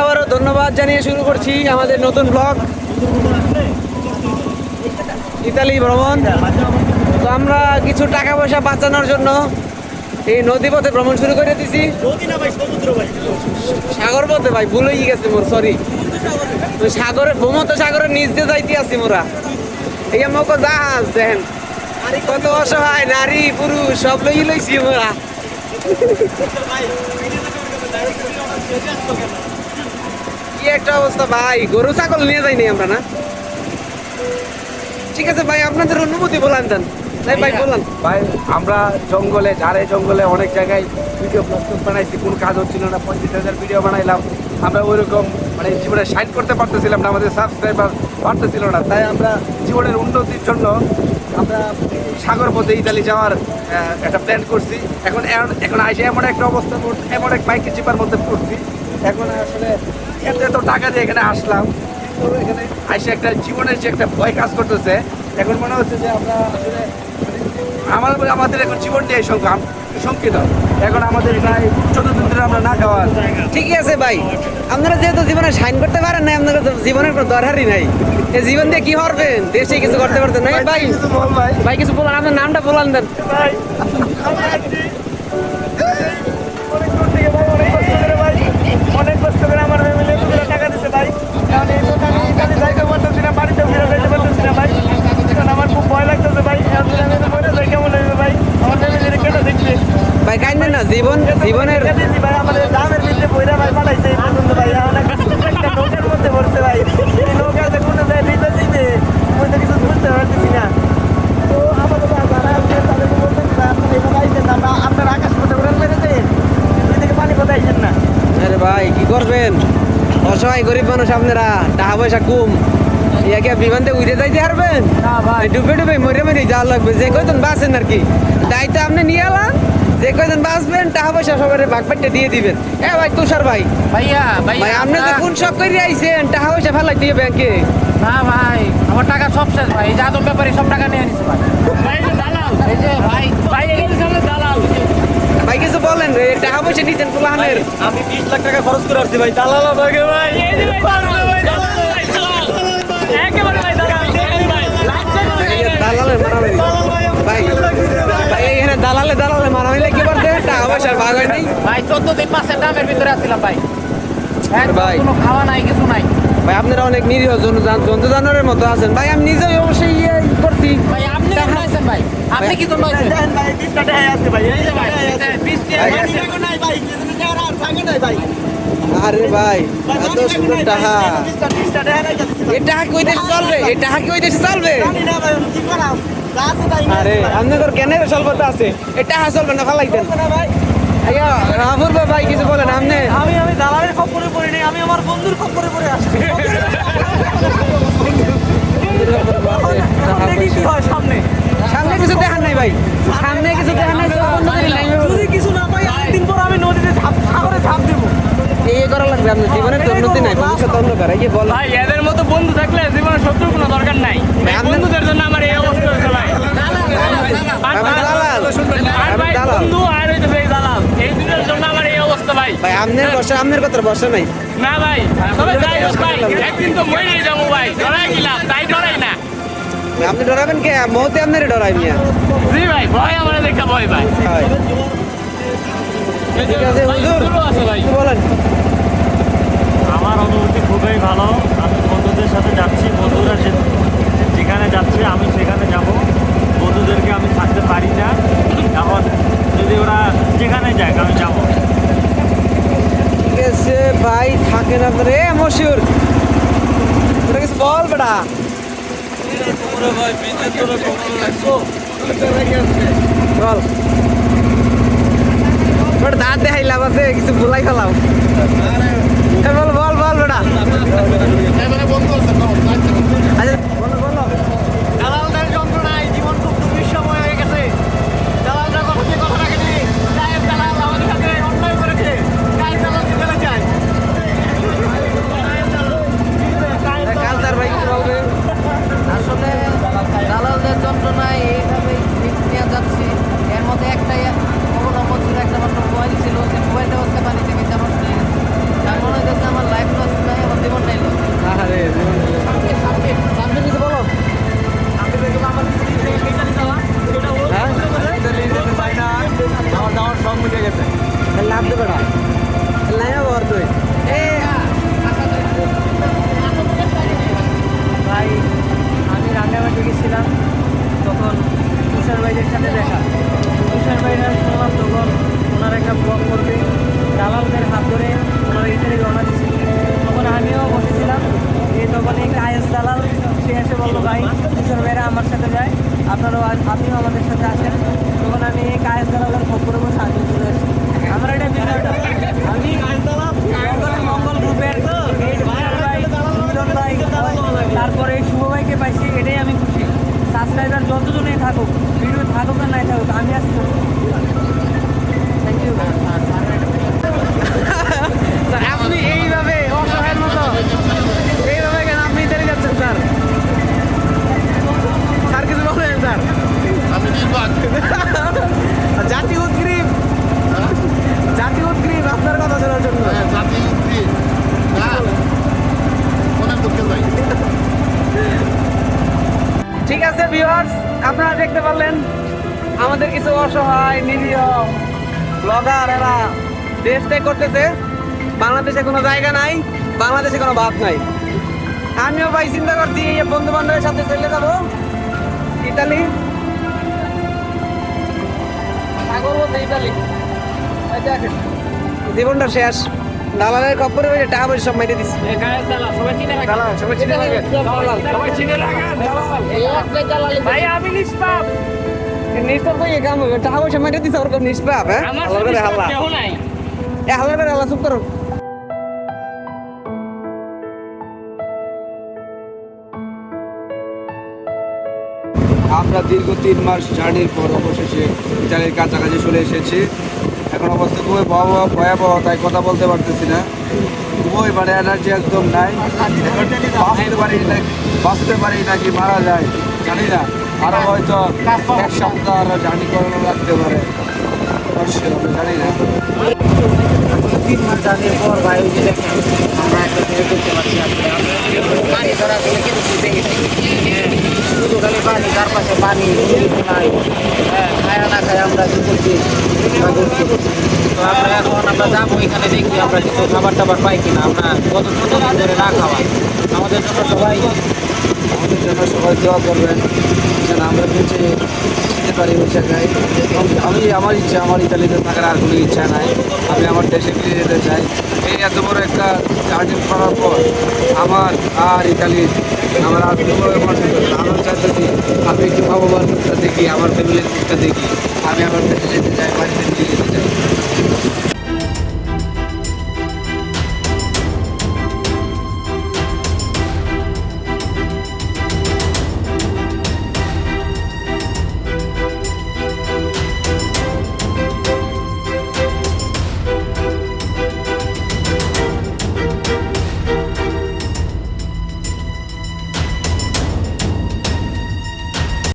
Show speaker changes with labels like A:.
A: আবারও ধন্যবাদ জানিয়ে শুরু করছি আমাদের নতুন ব্লগ। ইতালি ভ্রমণ। তো আমরা কিছু টাকা পয়সা বাঁচানোর জন্য এই নদী পথে ভ্রমণ শুরু করে দিছি। সাগর পথে ভাই ভুল গেছে মোর সরি সাগরে ভূমত সাগরের নিচ দিয়ে যাইতে আছি মোরা। এই আমাকে জাহাজ দেন কত অসহায়, নারী, পুরুষ, সব লই লইছি মোরা। একটা অবস্থা, ভাই। গরু, ছাগল নিয়ে যাইনি আমরা, না? ঠিক আছে, ভাই, আপনাদের অনুমতি বলান দেন। তাই ভাই, বলান।
B: ভাই, আমরা জঙ্গলে ঝাড়ে জঙ্গলে অনেক জায়গায় ভিডিও প্রস্তুত বানাইছি, কোনো কাজ হচ্ছিল না পঁয়ত্রিশ হাজার ভিডিও বানাইলাম। আমরা ওইরকম মানে জীবনে সাইড করতে পারতেছিলাম না, আমাদের সাবস্ক্রাইবার বাড়তেছিল না। তাই আমরা জীবনের উন্নতির জন্য আমরা সাগর পথে ইতালি যাওয়ার একটা প্ল্যান করছি। এখন এখন আইসে এমন একটা অবস্থা, এমন এক বাইকে চিপার মধ্যে পড়ছি। এখন আসলে এত এত টাকা দিয়ে এখানে আসলাম। কিন্তু এখানে আইসে একটা জীবনের যে একটা ভয় কাজ করতেছে। এখন মনে হচ্ছে যে আমরা আসলে আমার আমাদের এখন জীবনটাই সংগ্রাম শঙ্কিত এখন আমাদের প্রায় চোদ্দ দিন ধরে আমরা না খাওয়া
A: ঠিকই আছে ভাই। আপনারা যেহেতু জীবনে সাইন করতে পারেন না আপনাদের তো জীবনের কোনো দরকারই নাই। এই জীবন দিয়ে কি করবেন? দেশে কিছু করতে পারতেন না ভাই
B: ভাই?
A: ভাই কিছু বলান আপনার নামটা বলান দেন
B: ভাই আমি আসছি অনেক দূর থেকে ভাই অনেক কষ্ট করে ভাই অনেক কষ্ট করে আমার ফ্যামিলি এতগুলো টাকা দিচ্ছে ভাই কারণ এই দোকান এখানে যাইতে পারতেছি না বাড়িতে ফিরে যাইতে পারতেছি না ভাই কারণ আমার খুব ভয় লাগতেছে ভাই এখন যদি আমি মরে যাই কেমন হইবে ভাই আমার ফ্যামিলির কেটে দেখবে
A: ভাই কাইন্দেন না জীবন জীবনের
B: দিয়েছি ভাই আমাদের দামের ভিতরে বইরা ভাই পাঠাইছে এই পর্যন্ত ভাই এখন একটা নৌকার মধ্যে পড়ছে ভাই এই নৌকা যে কোনো যায় ভিতর দিবে ওই তো কিছু বুঝতে পারতেছি না তো আমাদের যারা আছে তাদেরকে বলতেছি না আপনারা এভাবে আইসেন না আমরা আপনার আকাশ পথে উড়ান মেরে দেন দুই থেকে পানি পথে আইসেন না
A: আরে ভাই কি করবেন অসহায় গরিব মানুষ আপনারা টাকা পয়সা কম। ইয়াকে বিমানতে উড়ে যাইতে পারবেন? ডুবে ডুবে মরে মরে যাওয়া লাগবে। যে কয়জন বাঁচেন আর কি। দায়িত্ব আপনি নিয়ে এলাম যে কয়জন বাঁচবেন টাকা পয়সা সবার ভাগ পাট্টে দিয়ে দিবেন। এ ভাই তুষার ভাই।
C: ভাইয়া
A: ভাই
C: ভাইয়া
A: আপনি তো কোন শখ করে আইছেন টাকা পয়সা ফেলাই দিয়ে ব্যাংকে।
C: না ভাই আমার টাকা সব শেষ ভাই। এই যাদব ব্যাপারে সব টাকা নিয়ে নিছে ভাই। ভাই দালাল। এই যে ভাই ভাই দালাল।
A: ভাই কিছু বলেন রে টাকা পয়সা নিছেন ফুলাহানের
B: আমি বিশ লাখ টাকা খরচ করে আসছি ভাই দালাল আমাকে ভাই।
C: ভাই দালাল ভাই দালাল ভাই দালাল একেবারে ভাই দালাল ভাই
A: দালালের মারামারি ভাই ভাই এখানে দালালে দালালে মারামারি কি করতে? টাকা পয়সার ভাগ হয় নাই।
C: ভাই চোদ্দ দিন মাসের দামের ভিতরে আসছিলাম ভাই।
A: ভাই।
C: কোনো খাওয়া নাই কিছু নাই।
A: ভাই আপনারা অনেক নিরীহ জন্তু জন্তু জানোয়ারের মতো আছেন। ভাই আমি নিজেই অবশ্যই ইয়ে করছি।
C: ভাই আপনি কেন ভাই। আপনি কি জন্য আইছেন
B: দেখেন ভাই বিশ টাকা আছে ভাই এই যে ভাই
C: এটা বিশ টাকা
A: ভাই,
C: আছে।
B: নাই ভাই টাকা আর থাকে নাই ভাই।
A: আরে ভাই এত সুন্দর টাকা। এই টাকা কি দেশে চলবে? এই টাকা কি ওই দেশে চলবে?
B: জানি না ভাই কি নিয়ে
A: আরে। আপনাদের কেন চলবতে আছে? এই টাকা চলবে না ফালাইতেন।
B: চলবে না ভাই।
A: আইয়া রাহুল ভাই কিছু বলেন আপনি?
B: আমি আমি দালালের খপ্পরে পড়ি নাই আমি আমার বন্ধুর খপ্পরে পড়ে আসছি এখন দেখি কি হয় সামনে
A: সামনে কিছু দেখার নাই ভাই সামনে কিছু বন্ধ লাইনে
B: যদি কিছু না পাই একদিন পর আমি নদীতে ঝাঁপ সাগরে ঝাঁপ দেবো।
A: এই করা লাগবে আপনার জীবনের তো উন্নতি নাই ভবিষ্যৎ অন্ধকার এই যে বল।
D: ভাই এদের মতো বন্ধু থাকলে জীবনে শত্রুর কোনো দরকার নাই। বন্ধুদের জন্য আমার এই অবস্থা হয়েছে ভাই। আর
A: আমি
D: ভাই-
A: দালাল।
D: আর ভাই
A: দালাল।
D: বন্ধু আর এই দালাল এই দুটোর জন্য আমার এই অবস্থা ভাই।
A: ভাই আপনার বর্ষা আপনার কথা বর্ষা নাই।
D: না ভাই তবে যাই হোক ভাই একদিন তো মরেই যাব ভাই। ডরাই গেলাম
A: আপনি ডরাবেন কে? মহতে আপনার ডরাই মিয়া।
D: জি ভাই ভয় আমার দেখা ভয় ভাই
A: ঠিক আছে
D: ভাই,
A: হুজুর।
D: আছে ভাই।
A: কি বলেন?
E: আমার অনুভূতি খুবই ভালো। আমি বন্ধুদের সাথে যাচ্ছি বন্ধুরা যেখানে যাচ্ছে আমি সেখানে যাব। বন্ধুদেরকে আমি থাকতে পারি না। এখন যদি ওরা যেখানে যায় আমি যাব।
A: ঠিক আছে ভাই থাকেন আপনার। এ মশিউর ওটা কিছু বল বেটা বল বেটা দাঁত দেখাই লাভ আছে কিছু বলাই ফেলাও এ বল বল বল বেটা আচ্ছা
C: পাইছি এটাই আমি খুশি। সাবস্ক্রাইবার যতজনেই থাকুক ভিডিও থাকুক না নাই থাকুক আমি আছি থ্যাংক ইউ
A: আপনি এইভাবে পারলেন আমাদের কিছু অসহায় নিরীহ ব্লগার এরা দেশ ত্যাগ করতেছে। বাংলাদেশে কোনো জায়গা নাই বাংলাদেশে কোনো ভাত নাই। আমিও ভাই চিন্তা করছি এই বন্ধু বান্ধবের সাথে চলে যাব। ইতালি। সাগর বলতে ইতালি। দেখেন, জীবনটা শেষ। দালালের খপ্পরে বেড়ে টাকা পয়সা সব মেরে দিচ্ছে
C: সবাই চিনে রাখেন।
A: দালাল সবাই চিনে লাগে দালাল
C: সবাই চিনে রাখেন। ভাই আমি নিষ্পাপ। আমরা
B: দীর্ঘ তিন মাস জার্নির পর অবশেষে ইটালির কাছাকাছি চলে এসেছি। এখন অবস্থা খুবই ভয়াবহ ভয়াবহ তাই কথা বলতে পারতেছি না। খুবই মানে এনার্জি একদম নাই। বাঁচতে পারি না, বাঁচতে পারি নাকি মারা যায়, জানি না। আরও হয়তো এক সপ্তাহ আরও জার্নি করানো লাগতে পারে। জানি না।
C: তিন আমরা পানি পানি নাই। হ্যাঁ না আমরা আমরা এখন আমরা দেখি আমরা খাবার টাবার পাই কিনা। আমরা গত ছোট ধরে না খাওয়া? আমাদের জন্য সবাই
B: আমাদের জন্য সবাই দোয়া করবেন যেন আমরা বেঁচে যেতে পারি ওই জায়গায়। আমি- আমি আমার ইচ্ছা, আমার ইতালিতে থাকার আর কোনো ইচ্ছা নাই। আমি আমার দেশে ফিরে যেতে চাই। এই এত বড় একটা জার্নি করার পর আমার আর ইতালি, আমার আর কোনো মানুষ আমি একটু বাবা দেখি, আমার ফ্যামিলির মুখটা দেখি। আমি আমার দেশে যেতে চাই, বাড়িতে ফিরে যেতে চাই।